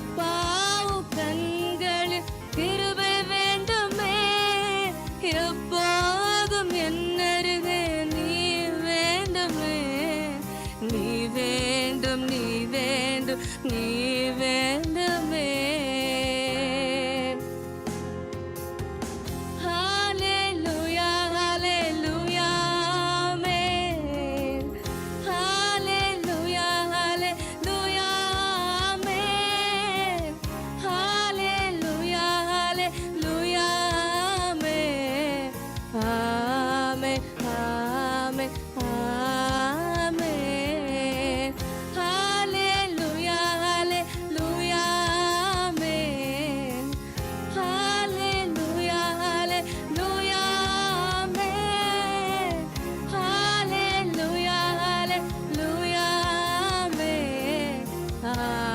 அப்பாவு கண்கள் கிருபை வேண்டுமே. எப்போதும் என்னருகே நீ வேண்டுமே. நீ வேண்டும் நீ வேண்டும் நீ Uh,